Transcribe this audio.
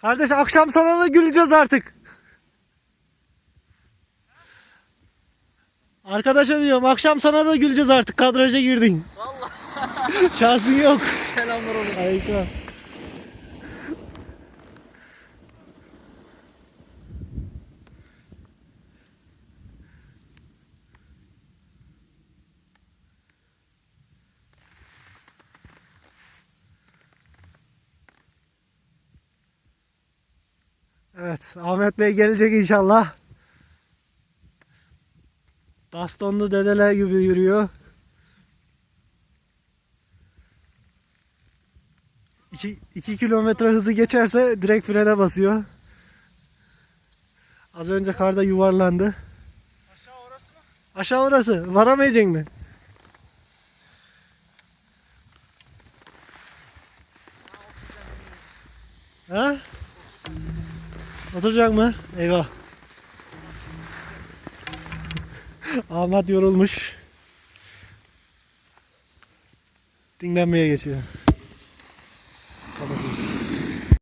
Kardeş akşam sana da güleceğiz artık. Arkadaşa diyorum akşam sana da güleceğiz artık kadraja girdin. Vallahi Şansın yok. selamlar oğlum. Aleykümselam. Evet, Ahmet Bey gelecek inşallah. Bastonlu dedeler gibi yürüyor. 2, 2 kilometre hızı geçerse direkt frene basıyor. Az önce karda yuvarlandı. Aşağı orası mı? Aşağı orası. Varamayacak mı? Ha? Oturacak mı? Eyvah. Ahmet yorulmuş. Dinlenmeye geçiyor.